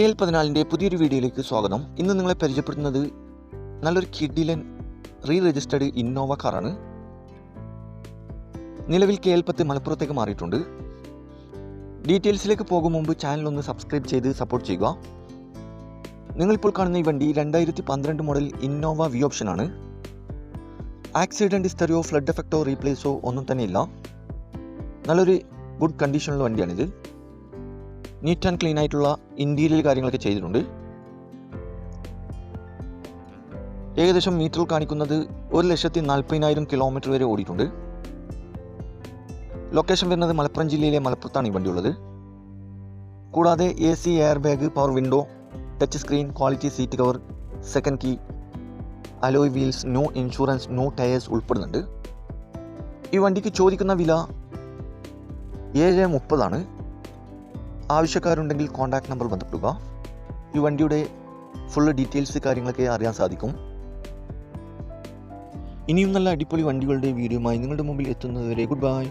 K L പതിനാലിന്റെ പുതിയൊരു വീഡിയോയിലേക്ക് സ്വാഗതം. ഇന്ന് നിങ്ങളെ പരിചയപ്പെടുത്തുന്നത് നല്ലൊരു കിഡിലൻ റീ രജിസ്റ്റേർഡ് ഇന്നോവ കാറാണ്. നിലവിൽ കെ എൽ പത്ത് മലപ്പുറത്തേക്ക് മാറിയിട്ടുണ്ട്. ഡീറ്റെയിൽസിലേക്ക് പോകും മുമ്പ് ചാനൽ ഒന്ന് സബ്സ്ക്രൈബ് ചെയ്ത് സപ്പോർട്ട് ചെയ്യുക. നിങ്ങളിപ്പോൾ കാണുന്ന ഈ വണ്ടി രണ്ടായിരത്തി പന്ത്രണ്ട് മോഡൽ ഇന്നോവ വി ഓപ്ഷനാണ് ആക്സിഡന്റ് സ്റ്റെറിയോ ഫ്ലഡ് എഫക്റ്റോ റീപ്ലേസോ ഒന്നും തന്നെ ഇല്ല നല്ലൊരു ഗുഡ് കണ്ടീഷനുള്ള വണ്ടിയാണിത്. നീറ്റ് ആൻഡ് ക്ലീൻ ആയിട്ടുള്ള ഇന്റീരിയൽ കാര്യങ്ങളൊക്കെ ചെയ്തിട്ടുണ്ട്. ഏകദേശം മീറ്ററിൽ കാണിക്കുന്നത് ഒരു ലക്ഷത്തി നാൽപ്പതിനായിരം കിലോമീറ്റർ വരെ ഓടിയിട്ടുണ്ട്. ലൊക്കേഷൻ വരുന്നത് മലപ്പുറം ജില്ലയിലെ മലപ്പുറത്താണ് ഈ വണ്ടിയുള്ളത് കൂടാതെ A C air bag power window touch screen quality seat cover second key alloy wheels no insurance no tyres ഉൾപ്പെടുന്നുണ്ട്. ഈ വണ്ടിക്ക് ചോദിക്കുന്ന വില ഏഴ് മുപ്പതാണ്. ആവശ്യക്കാരുണ്ടെങ്കിൽ കോൺടാക്ട് നമ്പർ ബന്ധപ്പെടുക. ഈ വണ്ടിയുടെ ഫുൾ ഡീറ്റെയിൽസ് കാര്യങ്ങളൊക്കെ അറിയാൻ സാധിക്കും. ഇനിയും നല്ല അടിപൊളി വണ്ടികളുടെ വീഡിയോമായി നിങ്ങളുടെ മുമ്പിൽ എത്തുന്നതുവരെ ഗുഡ് ബൈ